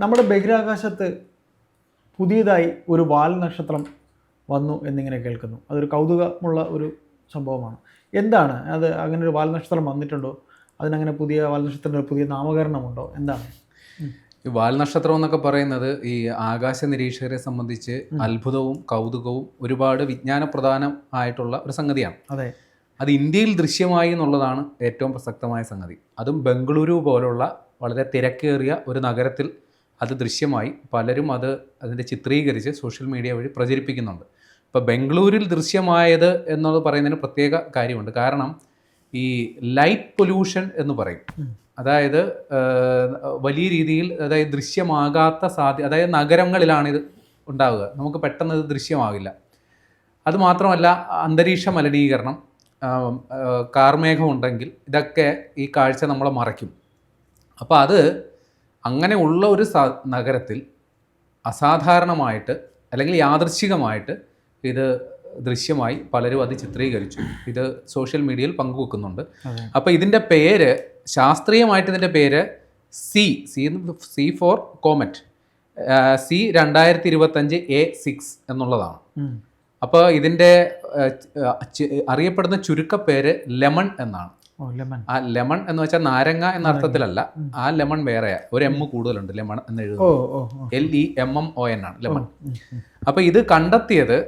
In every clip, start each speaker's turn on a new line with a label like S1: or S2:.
S1: നമ്മുടെ ബഹിരാകാശത്ത് പുതിയതായി ഒരു വാൽ നക്ഷത്രം വന്നു എന്നിങ്ങനെ കേൾക്കുന്നു. അതൊരു കൗതുകമുള്ള ഒരു സംഭവമാണ്. എന്താണ്? അത് അങ്ങനെ ഒരു വാൽ നക്ഷത്രം വന്നിട്ടുണ്ടോ? അതിനങ്ങനെ പുതിയ വാൽ നക്ഷത്രത്തിന് ഒരു പുതിയ നാമകരണമുണ്ടോ? എന്താണ്?
S2: ഈ വാൽ നക്ഷത്രം എന്നൊക്കെ പറയുന്നത് ഈ ആകാശ നിരീക്ഷകരെ സംബന്ധിച്ച് അത്ഭുതവും കൗതുകവും ഒരുപാട് വിജ്ഞാനപ്രധാനം ആയിട്ടുള്ള ഒരു സംഗതിയാണ്.
S1: അതെ.
S2: അത് ഇന്ത്യയിൽ ദൃശ്യമായി എന്നുള്ളതാണ് ഏറ്റവും പ്രസക്തമായ സംഗതി. അതും ബംഗളൂരു പോലുള്ള വളരെ തിരക്കേറിയ ഒരു നഗരത്തിൽ അത് ദൃശ്യമായി പലരും അത് അതിന്റെ ചിത്രീകരിച്ച് സോഷ്യൽ മീഡിയ വഴി പ്രചരിപ്പിക്കുന്നുണ്ട്. ഇപ്പോൾ ബംഗളൂരിൽ ദൃശ്യമായത് എന്നത് പറയുന്നതിന് പ്രത്യേക കാര്യമുണ്ട്. കാരണം ഈ ലൈറ്റ് പൊല്യൂഷൻ എന്ന് പറയും. അതായത് വലിയ രീതിയിൽ അതായത് ദൃശ്യമാകാത്ത സാധ്യ അതായത് നഗരങ്ങളിലാണ് ഇത് ഉണ്ടാവുക. നമുക്ക് പെട്ടെന്ന് ഇത് ദൃശ്യമാകില്ല. അതുമാത്രമല്ല അന്തരീക്ഷ മലിനീകരണം കാർമേഘമുണ്ടെങ്കിൽ കാർമേഘം ഉണ്ടെങ്കിൽ ഇതൊക്കെ ഈ കാഴ്ച നമ്മളെ മറയ്ക്കും. അപ്പോൾ അത് അങ്ങനെ ഉള്ള ഒരു നഗരത്തിൽ അസാധാരണമായിട്ട് അല്ലെങ്കിൽ യാദൃശ്ചികമായിട്ട് ഇത് ദൃശ്യമായി പലരും അത് ചിത്രീകരിച്ചു. ഇത് സോഷ്യൽ മീഡിയയിൽ പങ്കുവെക്കുന്നുണ്ട്. അപ്പോൾ ഇതിന്റെ പേര് ശാസ്ത്രീയമായിട്ട് ഇതിന്റെ പേര് C C C four comet. C രണ്ടായിരത്തി ഇരുപത്തഞ്ച് എ സിക്സ് എന്നുള്ളതാണ്. അപ്പോൾ ഇതിന്റെ അറിയപ്പെടുന്ന ചുരുക്കപ്പേര് ലെമൺ എന്നാണ്. ആ ലെമൺ എന്ന് വെച്ചാൽ നാരങ്ങ എന്ന അർത്ഥത്തിലല്ല. ആ ലെമൺ വേറെ ഒരു എം കൂടുതലുണ്ട് ലെമൺ എന്ന് എഴുതുന്നത്. L E M M O N ആണ് ലെമൺ. അപ്പോൾ ഇത് കണ്ടെത്തിയത്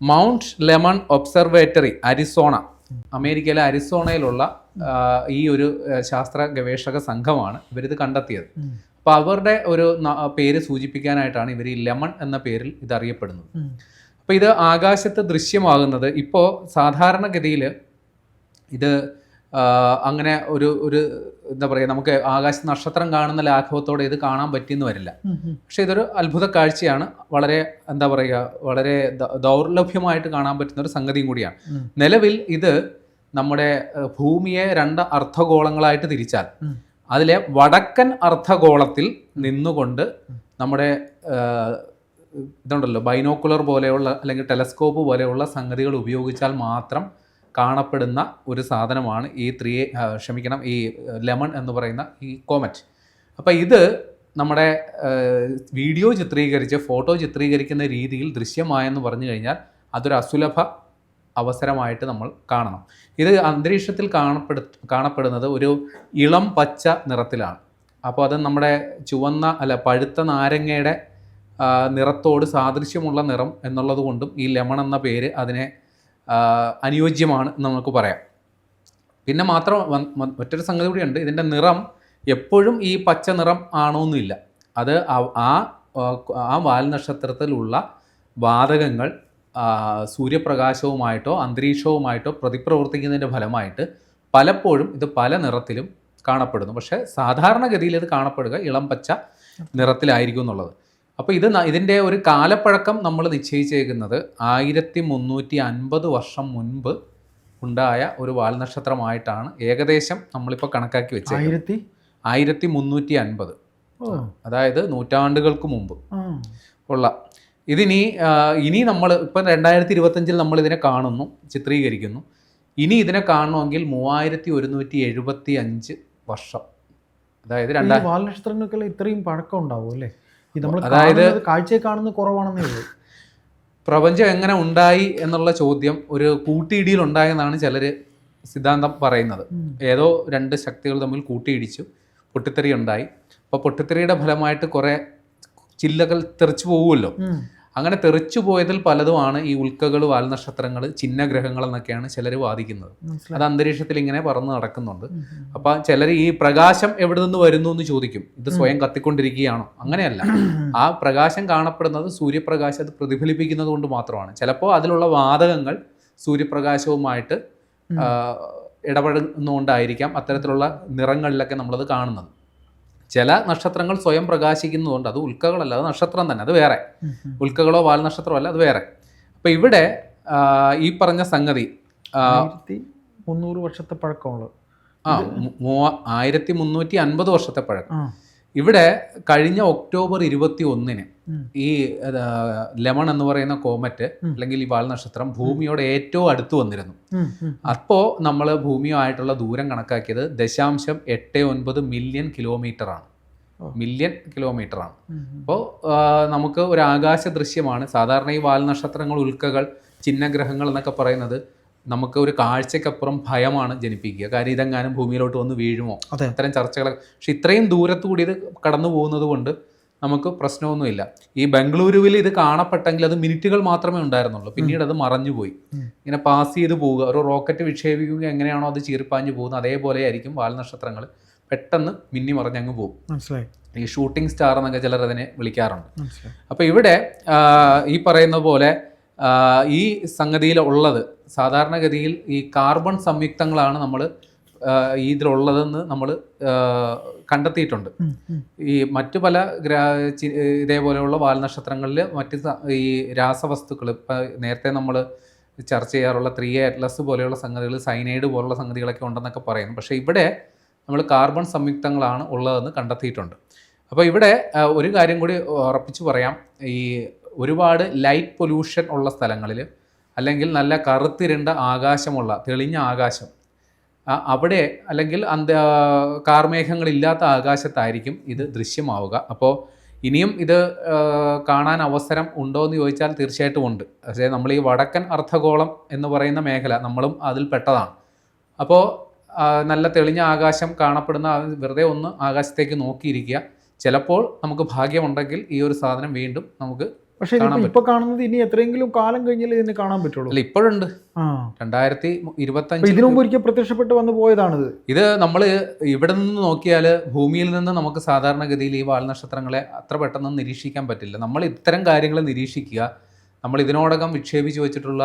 S2: മൗണ്ട് ലെമൺ ഒബ്സർവേറ്ററി അരിസോണ അമേരിക്കയിലെ അരിസോണയിലുള്ള ഈ ഒരു ശാസ്ത്ര ഗവേഷക സംഘമാണ് ഇവരിത് കണ്ടെത്തിയത്. അപ്പൊ അവരുടെ ഒരു പേര് സൂചിപ്പിക്കാനായിട്ടാണ് ഇവർ ഈ ലെമൺ എന്ന പേരിൽ ഇത് അറിയപ്പെടുന്നത് അപ്പൊ ഇത് ആകാശത്ത് ദൃശ്യമാകുന്നത് ഇപ്പോൾ സാധാരണഗതിയിൽ ഇത് അങ്ങനെ ഒരു ഒരു എന്താ പറയുക നമുക്ക് ആകാശ നക്ഷത്രം കാണുന്ന ലാഘവത്തോടെ ഇത് കാണാൻ പറ്റിയെന്ന് വരില്ല. പക്ഷെ ഇതൊരു അത്ഭുത കാഴ്ചയാണ്. വളരെ എന്താ പറയുക വളരെ ദൗർലഭ്യമായിട്ട് കാണാൻ പറ്റുന്ന ഒരു സംഗതിയും കൂടിയാണ്. നിലവിൽ ഇത് നമ്മുടെ ഭൂമിയെ രണ്ട് അർദ്ധഗോളങ്ങളായിട്ട് തിരിച്ചാൽ അതിലെ വടക്കൻ അർദ്ധഗോളത്തിൽ നിന്നുകൊണ്ട് നമ്മുടെ ഇതുണ്ടല്ലോ ബൈനോക്കുലർ പോലെയുള്ള അല്ലെങ്കിൽ ടെലസ്കോപ്പ് പോലെയുള്ള സംഗതികൾ ഉപയോഗിച്ചാൽ മാത്രം കാണപ്പെടുന്ന ഒരു സാധനമാണ് ഈ ത്രീ ക്ഷമിക്കണം ഈ ലെമൺ എന്ന് പറയുന്ന ഈ കോമറ്റ്. അപ്പോൾ ഇത് നമ്മുടെ വീഡിയോ ചിത്രീകരിച്ച് ഫോട്ടോ ചിത്രീകരിക്കുന്ന രീതിയിൽ ദൃശ്യമായെന്ന് പറഞ്ഞു കഴിഞ്ഞാൽ അതൊരു അസുലഭ അവസരമായിട്ട് നമ്മൾ കാണണം. ഇത് അന്തരീക്ഷത്തിൽ കാണപ്പെടു കാണപ്പെടുന്നത് ഒരു ഇളം പച്ച നിറത്തിലാണ്. അപ്പോൾ അത് നമ്മുടെ ചുവന്ന അല്ല പഴുത്ത നാരങ്ങയുടെ നിറത്തോട് സാദൃശ്യമുള്ള നിറം എന്നുള്ളത് കൊണ്ടും ഈ ലെമൺ എന്ന പേര് അതിനെ അനുയോജ്യമാണ് നമുക്ക് പറയാം. പിന്നെ മാത്രം മറ്റൊരു സംഗതി കൂടിയുണ്ട്. ഇതിന്റെ നിറം എപ്പോഴും ഈ പച്ച നിറം ആണോന്നില്ല. അത് ആ ആ വാൽ നക്ഷത്രത്തിലുള്ള വാതകങ്ങൾ സൂര്യപ്രകാശവുമായിട്ടോ അന്തരീക്ഷവുമായിട്ടോ പ്രതിപ്രവർത്തിക്കുന്നതിന്റെ ഫലമായിട്ട് പലപ്പോഴും ഇത് പല നിറത്തിലും കാണപ്പെടുന്നു. പക്ഷേ സാധാരണഗതിയിൽ ഇത് കാണപ്പെടുക ഇളം പച്ച നിറത്തിലായിരിക്കും എന്നുള്ളത്. അപ്പോൾ ഇത് ഇതിന്റെ ഇതിന്റെ ഒരു കാലപ്പഴക്കം നമ്മൾ നിശ്ചയിച്ചേക്കുന്നത് ആയിരത്തി മുന്നൂറ്റി അൻപത് വർഷം മുൻപ് ഉണ്ടായ ഒരു വാൽനക്ഷത്രമായിട്ടാണ് ഏകദേശം നമ്മളിപ്പോൾ കണക്കാക്കി വെച്ചത്
S1: ആയിരത്തി?
S2: ആയിരത്തി മുന്നൂറ്റി അൻപത് അതായത് നൂറ്റാണ്ടുകൾക്ക് മുമ്പ്. ഉള്ള ഇതിനി ഇനി നമ്മൾ ഇപ്പം രണ്ടായിരത്തി ഇരുപത്തഞ്ചിൽ നമ്മൾ ഇതിനെ കാണുന്നു ചിത്രീകരിക്കുന്നു. ഇനി ഇതിനെ കാണണമെങ്കിൽ മൂവായിരത്തി ഒരുന്നൂറ്റി എഴുപത്തി അഞ്ച് വർഷം. അതായത്
S1: രണ്ടായിരത്തി
S2: വാൽനക്ഷത്രങ്ങൾക്കെല്ലാം
S1: വാൽ നക്ഷത്രങ്ങൾക്കെല്ലാം ഇത്രയും പഴക്കം ഉണ്ടാവും അല്ലേ? നമ്മൾ
S2: അതായത്
S1: കാഴ്ചയെ കാണുന്നത് കുറവാണെന്നേ ഉള്ളൂ
S2: പ്രപഞ്ചം എങ്ങനെ ഉണ്ടായി എന്നുള്ള ചോദ്യം ഒരു കൂട്ടിയിടിയിൽ ഉണ്ടായെന്നാണ് ചിലർ സിദ്ധാന്തം പറയുന്നത്. ഏതോ രണ്ട് ശക്തികൾ തമ്മിൽ കൂട്ടിയിടിച്ചു പൊട്ടിത്തെറി ഉണ്ടായി അപ്പോൾ പൊട്ടിത്തെറിയുടെ ഫലമായിട്ട് കുറേ ചില്ലകൾ തെറിച്ചു പോകുമല്ലോ. അങ്ങനെ തെറിച്ചു പോയതിൽ പലതുമാണ് ഈ ഉൽക്കകൾ വാൽനക്ഷത്രങ്ങൾ ചിഹ്നഗ്രഹങ്ങൾ എന്നൊക്കെയാണ് ചിലർ വാദിക്കുന്നത്. അത് അന്തരീക്ഷത്തിൽ ഇങ്ങനെ പറന്ന് നടക്കുന്നുണ്ട്. അപ്പൊ ചിലർ ഈ പ്രകാശം എവിടെ നിന്ന് വരുന്നു എന്ന് ചോദിക്കും. ഇത് സ്വയം കത്തിക്കൊണ്ടിരിക്കുകയാണോ? അങ്ങനെയല്ല. ആ പ്രകാശം കാണപ്പെടുന്നത് സൂര്യപ്രകാശം അത് പ്രതിഫലിപ്പിക്കുന്നത് കൊണ്ട് മാത്രമാണ്. ചിലപ്പോൾ അതിലുള്ള വാതകങ്ങൾ സൂര്യപ്രകാശവുമായിട്ട് ഇടപഴകുന്നുകൊണ്ടായിരിക്കാം അത്തരത്തിലുള്ള നിറങ്ങളിലൊക്കെ നമ്മളത് കാണുന്നത്. ചില നക്ഷത്രങ്ങൾ സ്വയം പ്രകാശിക്കുന്നതുകൊണ്ട് അത് ഉൽക്കകളല്ല അത് നക്ഷത്രം തന്നെ അത് വേറെ.
S1: ഉൽക്കകളോ വാൽ
S2: നക്ഷത്രമോ വാൽനക്ഷത്രമോ അല്ല അത് വേറെ. അപ്പോൾ ഇവിടെ ഈ പറഞ്ഞ സംഗതി
S1: മുന്നൂറ് വർഷത്തെ പഴക്കമുള്ളത്.
S2: ആ ആയിരത്തി മുന്നൂറ്റി അൻപത് വർഷത്തെ പഴക്കം. ഇവിടെ കഴിഞ്ഞ ഒക്ടോബർ ഇരുപത്തി ഒന്നിന് ഈ ലെമൺ എന്ന് പറയുന്ന കോമറ്റ് അല്ലെങ്കിൽ ഈ വാൽനക്ഷത്രം ഭൂമിയോട് ഏറ്റവും അടുത്ത് വന്നിരുന്നു. അപ്പോൾ നമ്മൾ ഭൂമിയുമായിട്ടുള്ള ദൂരം കണക്കാക്കിയത് ദശാംശം എട്ട് ഒൻപത് മില്യൺ കിലോമീറ്റർ ആണ് മില്യൺ കിലോമീറ്റർ ആണ്. അപ്പോൾ നമുക്ക് ഒരു ആകാശ ദൃശ്യമാണ് സാധാരണ ഈ വാൽനക്ഷത്രങ്ങൾ ഉൽക്കകൾ ചിഹ്നഗ്രഹങ്ങൾ എന്നൊക്കെ പറയുന്നത് നമുക്ക് ഒരു കാഴ്ചക്കപ്പുറം ഭയമാണ് ജനിപ്പിക്കുക. കാര്യം ഇതെങ്ങാനും ഭൂമിയിലോട്ട് വന്ന് വീഴുമോ?
S1: അതെ.
S2: അത്തരം ചർച്ചകൾ പക്ഷെ ഇത്രയും ദൂരത്തുകൂടി ഇത് കടന്നു പോകുന്നത് കൊണ്ട് നമുക്ക് പ്രശ്നമൊന്നുമില്ല. ഈ ബംഗളൂരുവിൽ ഇത് കാണപ്പെട്ടെങ്കിൽ അത് മിനിറ്റുകൾ മാത്രമേ ഉണ്ടായിരുന്നുള്ളൂ. പിന്നീട് അത് മറഞ്ഞുപോയി. ഇങ്ങനെ പാസ് ചെയ്ത് പോവുക. ഒരു റോക്കറ്റ് വിക്ഷേപിക്കുക എങ്ങനെയാണോ അത് ചീർപ്പാഞ്ഞു പോകുന്നത് അതേപോലെ ആയിരിക്കും വാൽനക്ഷത്രങ്ങൾ പെട്ടെന്ന് മിന്നി മറഞ്ഞങ്ങ് പോകും.
S1: മനസ്സിലായി.
S2: ഈ ഷൂട്ടിംഗ് സ്റ്റാർ എന്നൊക്കെ ചിലർ അതിനെ വിളിക്കാറുണ്ട്. അപ്പോൾ ഇവിടെ ഈ പറയുന്ന പോലെ ഈ സംഗതിയിൽ ഉള്ളത് സാധാരണഗതിയിൽ ഈ കാർബൺ സംയുക്തങ്ങളാണ് നമ്മൾ ഇതിലുള്ളതെന്ന് നമ്മൾ കണ്ടെത്തിയിട്ടുണ്ട്. ഈ മറ്റു പല ഇതേപോലെയുള്ള വാൽനക്ഷത്രങ്ങളിൽ മറ്റ് ഈ രാസവസ്തുക്കൾ ഇപ്പം നേരത്തെ നമ്മൾ ചർച്ച ചെയ്യാറുള്ള ത്രീ അറ്റ്ലസ് പോലെയുള്ള സംഗതികൾ സൈനൈഡ് പോലുള്ള സംഗതികളൊക്കെ ഉണ്ടെന്നൊക്കെ പറയുന്നു. പക്ഷേ ഇവിടെ നമ്മൾ കാർബൺ സംയുക്തങ്ങളാണ് ഉള്ളതെന്ന് കണ്ടെത്തിയിട്ടുണ്ട്. അപ്പോൾ ഇവിടെ ഒരു കാര്യം കൂടി ഉറപ്പിച്ച് പറയാം. ഈ ഒരുപാട് ലൈറ്റ് പൊല്യൂഷൻ ഉള്ള സ്ഥലങ്ങളിൽ അല്ലെങ്കിൽ നല്ല കറുത്തിരണ്ട ആകാശമുള്ള തെളിഞ്ഞ ആകാശം. അവിടെ അല്ലെങ്കിൽ അന്ത കാർമേഘങ്ങളില്ലാത്ത ആകാശത്തായിരിക്കും ഇത് ദൃശ്യമാവുക. അപ്പോൾ ഇനിയും ഇത് കാണാൻ അവസരം ഉണ്ടോ എന്ന് ചോദിച്ചാൽ തീർച്ചയായിട്ടും ഉണ്ട്. പക്ഷേ നമ്മൾ ഈ വടക്കൻ അർദ്ധഗോളം എന്ന് പറയുന്ന മേഖല നമ്മളും അതിൽ പെട്ടതാണ്. അപ്പോൾ നല്ല തെളിഞ്ഞ ആകാശം കാണപ്പെടുന്ന വെറുതെ ഒന്ന് ആകാശത്തേക്ക് നോക്കിയിരിക്കുക. ചിലപ്പോൾ നമുക്ക് ഭാഗ്യമുണ്ടെങ്കിൽ ഈ ഒരു സാധനം വീണ്ടും നമുക്ക്
S1: പക്ഷെ ഇപ്പൊ കാണുന്നത് ഇനി എത്രയെങ്കിലും കാലം കഴിഞ്ഞാൽ ഇതിനെ കാണാൻ പറ്റുള്ളൂ.
S2: അല്ല ഇപ്പോഴുണ്ട്. രണ്ടായിരത്തി ഇരുപത്തഞ്ച്
S1: ഇതിനു മുമ്പ് ഒരിക്കൽ പ്രത്യക്ഷപ്പെട്ട് വന്നു പോയതാണിത്.
S2: ഇത് നമ്മൾ ഇവിടെ നിന്ന് നോക്കിയാൽ ഭൂമിയിൽ നിന്ന് നമുക്ക് സാധാരണഗതിയിൽ ഈ വാൽനക്ഷത്രങ്ങളെ അത്ര പെട്ടെന്ന് നിരീക്ഷിക്കാൻ പറ്റില്ല. നമ്മൾ ഇത്തരം കാര്യങ്ങൾ നിരീക്ഷിക്കുക. നമ്മൾ ഇതിനോടകം വിക്ഷേപിച്ച് വെച്ചിട്ടുള്ള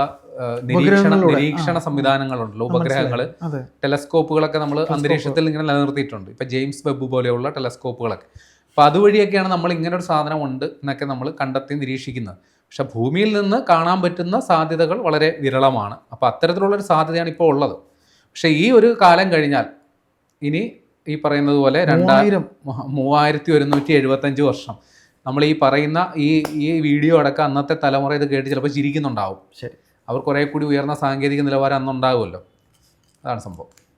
S2: നിരീക്ഷണ നിരീക്ഷണ. സംവിധാനങ്ങളുണ്ടല്ലോ ഉപഗ്രഹങ്ങൾ ടെലസ്കോപ്പുകളൊക്കെ നമ്മൾ അന്തരീക്ഷത്തിൽ ഇങ്ങനെ നിലനിർത്തിയിട്ടുണ്ട്. ഇപ്പൊ ജെയിംസ് വെബ് പോലെയുള്ള ടെലസ്കോപ്പുകളൊക്കെ. അപ്പോൾ അതുവഴിയൊക്കെയാണ് നമ്മൾ ഇങ്ങനെ ഒരു സാധനം ഉണ്ട് എന്നൊക്കെ നമ്മൾ കണ്ടെത്തി നിരീക്ഷിക്കുന്നത്. പക്ഷേ ഭൂമിയിൽ നിന്ന് കാണാൻ പറ്റുന്ന സാധ്യതകൾ വളരെ വിരളമാണ്. അപ്പോൾ അത്തരത്തിലുള്ളൊരു സാധ്യതയാണ് ഇപ്പോൾ ഉള്ളത്. പക്ഷേ ഈ ഒരു കാലം കഴിഞ്ഞാൽ ഇനി ഈ പറയുന്നത് പോലെ രണ്ടായിരം
S1: മൂവായിരം.
S2: മൂവായിരത്തി ഒരുന്നൂറ്റി എഴുപത്തഞ്ച് വർഷം നമ്മൾ ഈ പറയുന്ന ഈ ഈ വീഡിയോ അടക്കം അന്നത്തെ തലമുറ ഇത് കേട്ട് ചിലപ്പോൾ ചിരിക്കുന്നുണ്ടാവും.
S1: ശരി.
S2: അവർ കുറേ കൂടി ഉയർന്ന സാങ്കേതിക നിലവാരം അന്നുണ്ടാകുമല്ലോ അതാണ് സംഭവം.